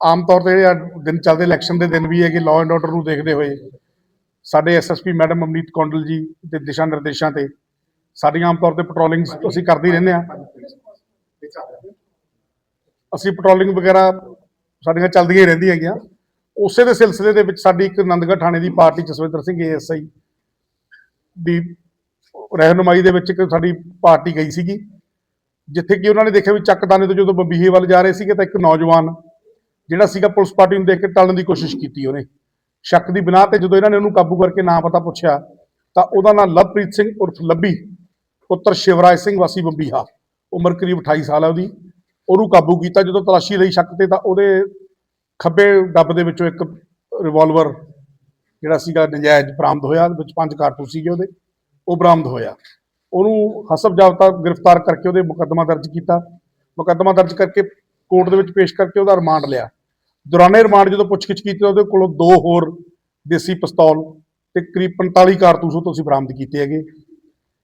ਆਮ ਤੌਰ ਤੇ ਇਹ ਦਿਨ ਚੱਲਦੇ ਇਲੈਕਸ਼ਨ ਦੇ ਦਿਨ ਵੀ ਹੈ ਕਿ ਲਾਅ ਐਂਡ ਆਰਡਰ ਨੂੰ ਦੇਖਦੇ ਹੋਏ ਸਾਡੇ ਐਸਐਸਪੀ ਮੈਡਮ ਅਮਨੀਤ ਕੌਂਡਲ ਜੀ ਦੇ ਦਿਸ਼ਾ ਨਿਰਦੇਸ਼ਾਂ ਤੇ ਸਾਡੀਆਂ ਆਮ ਤੌਰ ਤੇ ਪੈਟਰੋਲਿੰਗ ਅਸੀਂ ਕਰਦੇ ਹੀ ਰਹਿੰਦੇ ਆ ਅਸੀਂ ਪੈਟਰੋਲਿੰਗ ਵਗੈਰਾ ਸਾਡੀਆਂ ਚੱਲਦੀਆਂ ਹੀ ਰਹਿੰਦੀਆਂ ਹੈਗੀਆਂ। ਉਸੇ ਦੇ ਸਿਲਸਿਲੇ ਦੇ ਵਿੱਚ ਸਾਡੀ ਇੱਕ ਆਨੰਦਗੜ੍ਹ ਥਾਣੇ ਦੀ ਪਾਰਟੀ ਜਸਵਿੰਦਰ ਸਿੰਘ ਏਐਸਆਈ ਦੀ ਰਹਿਨੁਮਾਈ ਦੇ ਵਿੱਚ ਇੱਕ ਸਾਡੀ ਪਾਰਟੀ ਗਈ ਸੀਗੀ। ਜਿੱਥੇ ਕਿ ਉਹਨਾਂ ਨੇ ਦੇਖਿਆ ਵੀ ਚੱਕਦਾਨੇ ਤੋਂ ਜਦੋਂ ਬੰਬੀਹੇ ਵੱਲ ਜਾ ਰਹੇ ਸੀਗੇ ਤਾਂ ਇੱਕ ਨੌਜਵਾਨ ਜਿਹੜਾ ਸੀਗਾ ਪੁਲਿਸ ਪਾਰਟੀ ਨੂੰ ਦੇਖ ਕੇ ਟਲਣ ਦੀ ਕੋਸ਼ਿਸ਼ ਕੀਤੀ ਉਹਨੇ। ਸ਼ੱਕ ਦੀ ਬਿਨਾਹ ਤੇ ਜਦੋਂ ਇਹਨਾਂ ਨੇ ਉਹਨੂੰ ਕਾਬੂ ਕਰਕੇ ਨਾਂ ਪਤਾ ਪੁੱਛਿਆ, ਤਾਂ ਉਹਦਾ ਨਾਮ ਲਵਪ੍ਰੀਤ ਸਿੰਘ ਉਰਫ ਲੱਭੀ, ਪੁੱਤਰ ਸ਼ਿਵਰਾਜ ਸਿੰਘ ਵਾਸੀ ਬੰਬੀਹਾ, ਉਮਰ ਕਰੀਬ 28 ਸਾਲ ਹੈ ਉਹਦੀ। ਉਹਨੂੰ ਕਾਬੂ ਕੀਤਾ ਜਦੋਂ ਤਲਾਸ਼ੀ ਲਈ ਸ਼ੱਕ ਤੇ, ਤਾਂ ਉਹਦੇ ਖੱਬੇ ਡੱਬ ਦੇ ਵਿੱਚੋਂ ਇੱਕ ਰਿਵਾਲਵਰ ਜਿਹੜਾ ਸੀਗਾ ਨਜਾਇਜ਼ ਬਰਾਮਦ ਹੋਇਆ ਵਿੱਚ ਪੰਜ ਕਾਰਤੂਸ ਸੀਗੇ ਉਹਦੇ, ਉਹ ਬਰਾਮਦ ਹੋਇਆ। ਉਹਨੂੰ ਹਸਬ ਜਾਬਤਾ ਗ੍ਰਿਫਤਾਰ ਕਰਕੇ ਉਹਦੇ ਮੁਕੱਦਮਾ ਦਰਜ ਕੀਤਾ। ਮੁਕੱਦਮਾ ਦਰਜ ਕਰਕੇ ਕੋਰਟ ਦੇ ਵਿੱਚ ਪੇਸ਼ ਕਰਕੇ ਉਹਦਾ ਰਿਮਾਂਡ ਲਿਆ। ਦੌਰਾਨੇ ਰਿਮਾਂਡ ਜਦੋਂ ਪੁੱਛਗਿੱਛ ਕੀਤੀ, ਉਹਦੇ ਕੋਲੋਂ ਦੋ ਹੋਰ ਦੇਸੀ ਪਿਸਤੌਲ ਤੇ ਕਰੀਬ 45 ਕਾਰਤੂਸ ਉਹ ਤੋਂ ਅਸੀਂ ਬਰਾਮਦ ਕੀਤੇ ਹੈਗੇ।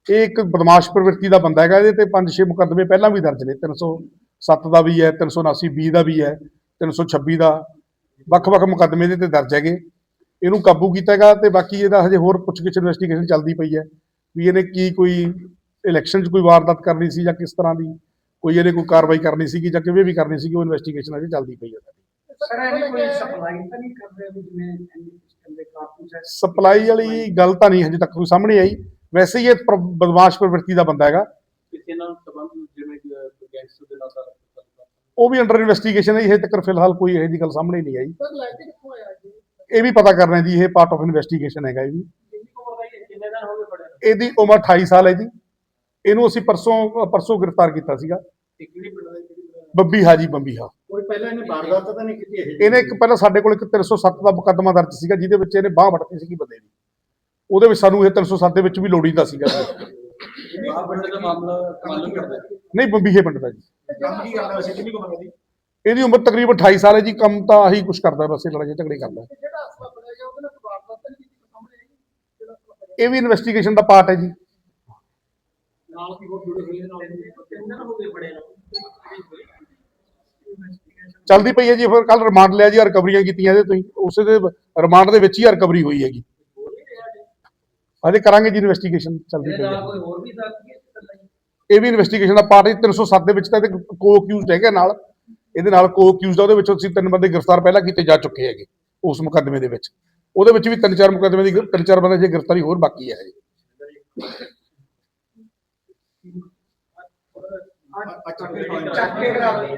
ਇਹ ਇੱਕ ਬਦਮਾਸ਼ ਪ੍ਰਵਿਰਤੀ ਦਾ ਬੰਦਾ ਹੈਗਾ, ਇਹਦੇ ਤੇ 5-6 ਮੁਕੱਦਮੇ ਪਹਿਲਾਂ ਵੀ ਦਰਜ ਨੇ। 307 ਦਾ ਵੀ ਹੈ 379 ਬੀ ਦਾ ਵੀ ਹੈ 326 ਦਾ ਵੱਖ-ਵੱਖ ਮੁਕੱਦਮੇ ਦੇ ਤੇ ਦਰਜ ਹੈਗੇ। ਇਹਨੂੰ ਕਾਬੂ ਕੀਤਾ ਹੈਗਾ ਤੇ ਬਾਕੀ ਇਹਦਾ ਹਜੇ ਹੋਰ ਪੁੱਛਗਿੱਛ ਇਨਵੈਸਟੀਗੇਸ਼ਨ ਚੱਲਦੀ ਪਈ ਹੈ ਵੀ ਇਹਨੇ ਕੀ ਕੋਈ ਇਲੈਕਸ਼ਨ 'ਚ ਕੋਈ ਵਾਰਦਾਤ ਕਰਨੀ ਸੀ ਜਾਂ ਕਿਸ ਤਰ੍ਹਾਂ ਦੀ, ਕੋਈ ਇਹਨੇ ਕੋਈ ਕਾਰਵਾਈ ਕਰਨੀ ਸੀਗੀ ਜਾਂ ਕਿਵੇਂ ਵੀ ਕਰਨੀ ਸੀਗੀ, ਉਹ ਇਨਵੈਸਟੀਗੇਸ਼ਨ ਅਜੇ ਚੱਲਦੀ ਪਈ ਹੈ। ਸਰ ਇਹਨੇ ਕੋਈ ਸਪਲਾਈ ਤਾਂ ਨਹੀਂ ਕਰਦੇ ਵੀ ਜਿਵੇਂ ਐਨੀ ਸਿਸਟਮ ਦੇ ਕਾਰਤੂਸ ਹੈ? ਸਪਲਾਈ ਵਾਲੀ ਗੱਲ ਤਾਂ ਨਹੀਂ ਹਜੇ ਤੱਕ ਕੋਈ ਸਾਹਮਣੇ ਆਈ। ਵੈਸੇ ਹੀ ਇਹ ਪ੍ਰ- ਬਦਮਾਸ਼ ਪ੍ਰਵਿਰਤੀ ਦਾ ਬੰਦਾ ਹੈਗਾ। ਕਿਸੇ ਨਾਲ ਸੰਬੰਧ ਜਿਵੇਂ ਕਿ ਗੈਂਗਸਟਰ ਦੇ ਨਾਲ ਸਾਰਾ ਕੁਝ ਚੱਲਦਾ। ਉਹ ਵੀ ਅੰਡਰ ਇਨਵੈਸਟੀਗੇਸ਼ਨ ਹੈ ਜੀ, ਹਜੇ ਤੱਕ ਫਿਲਹਾਲ ਕੋਈ ਇਹੋ ਜਿਹੀ ਗੱਲ ਸਾਹਮਣੇ ਨਹੀਂ ਆਈ। ਸਰ ਲੈ ਕੇ ਕਿੱਥੋਂ ਆਇਆ ਜੀ ਇਹ ਵੀ ਪਤਾ ਕਰਨਾ ਜੀ ਇਹ ਪਾਰਟ ਆਫ ਇਨਵੈਸਟੀਗੇਸ਼ਨ ਹੈਗਾ ਇਹ ਵੀ। ਕਿੰਨੀ ਕੁ ਉਮਰ ਦਾ ਹੈ ਕਿੰਨੇ ਦਿਨ ਹੋ ਗਏ ਬੜੇ ਨੂੰ? ਇਹਦੀ ਉਮਰ 28 ਸਾਲ ਹੈ ਜੀ। ਇਹਨੂੰ ਅਸੀਂ ਪਰਸੋਂ ਪਰਸੋਂ ਗ੍ਰਿਫਤਾਰ ਕੀਤਾ ਸੀਗਾ। ਇਹ ਕਿਹੜੀ ਪਿੰਡ ਦਾ ਕਿਹੜੀ? ਬੱਬੀ ਹਾਜੀ ਬੰਬੀ ਹਾ। ਕੋਈ ਪਹਿਲਾਂ ਇਹਨੇ ਵਾਰਦਾਤ ਤਾਂ ਨਹੀਂ ਕੀਤੀ ਇਹ ਇਹਨੇ ਇੱਕ ਪਹਿਲਾਂ ਸਾਡੇ ਕੋਲ ਇੱਕ 307 ਦਾ ਮੁਕੱਦਮਾ ਦਰਜ ਸੀਗਾ ਜਿਹਦੇ ਵਿੱਚ ਇਹਨੇ ਬਾਹ ਵੱਟਤੀ ਸੀਗੀ ਬੰਦੇ ਦੀ। ਉਹਦੇ ਵਿੱਚ ਸਾਨੂੰ ਇਹ 307 ਦੇ ਵਿੱਚ ਵੀ ਲੋੜੀਂਦਾ ਸੀਗਾ। ਦਾ ਮਾਮਲਾ ਕਰਦਾ ਨਹੀਂ ਬੰਬੀਹੇ ਪਿੰਡ ਦਾ ਜੀ। ਕੰਮ ਕੀ ਕਰਦਾ ਵੈਸੇ ਕਿੰਨੀ ਕੁ ਉਮਰ ਦੀ ਇਹਦੀ ਉਮਰ ਤਕਰੀਬਨ 28 ਸਾਲ ਹੈ ਜੀ ਕੰਮ ਤਾਂ ਆਹੀ ਕੁਝ ਕਰਦਾ ਬਸ ਇਹ ਲੜਾਈ ਝਗੜੇ ਕਰਦਾ ਇਹ ਵੀ ਇਨਵੈਸਟੀਗੇਸ਼ਨ ਦਾ ਪਾਰਟ ਹੈ ਜੀ। ਨਾਲ ਕੀ ਹੋਰ ਜੁੜੇ ਹੋਏ ਨਾਲ ਕਿੰਨੇ ਦਿਨ ਹੋ ਗਏ ਬੜੇ ਚੱਲਦੀ ਪਈ ਹੈ ਜੀ ਫਿਰ ਕੱਲ ਰਿਮਾਂਡ ਲਿਆ ਜੀ ਰਿਕਵਰੀਆਂ ਕੀਤੀਆਂ ਇਹਦੇ ਤੋਂ ਹੀ ਉਸੇ ਦੇ ਰਿਮਾਂਡ ਦੇ ਵਿੱਚ ਹੀ ਰਿਕਵਰੀ ਹੋਈ ਹੈਗੀ। ਅਜੇ ਕਰਾਂਗੇ ਜੀ ਇਨਵੈਸਟੀਗੇਸ਼ਨ ਚੱਲਦੀ ਪਈ ਹੈ। ਵੀ ਇਹ ਵੀ ਇਨਵੈਸਟੀਗੇਸ਼ਨ ਦਾ ਪਾਰਟ ਹੈ 307 ਦੇ ਵਿੱਚ ਤਾਂ ਇਹਦੇ ਕੋ ਅਕਿਊਜ਼ਡ ਹੈਗਾ ਨਾਲ। ਇਹਦੇ ਨਾਲ ਕੋ ਅਕਿਊਜ਼ਡ ਆ ਉਹਦੇ ਵਿੱਚ ਅਸੀਂ ਤਿੰਨ ਬੰਦੇ ਗ੍ਰਿਫਤਾਰ ਪਹਿਲਾਂ ਕੀਤੇ ਜਾ ਚੁੱਕੇ ਹੈਗੇ ਉਸ ਮੁਕੱਦਮੇ ਦੇ ਵਿੱਚ। ਉਹਦੇ ਵਿੱਚ ਵੀ ਤਿੰਨ ਚਾਰ ਮੁਕੱਦਮੇ ਦੀ ਤਿੰਨ ਚਾਰ ਬੰਦੇ ਦੀ ਗ੍ਰਿਫਤਾਰੀ ਹੋਰ ਬਾਕੀ ਹੈ ਜੀ ਚੱਕ ਕੇ ਕਰਾ ਲਈ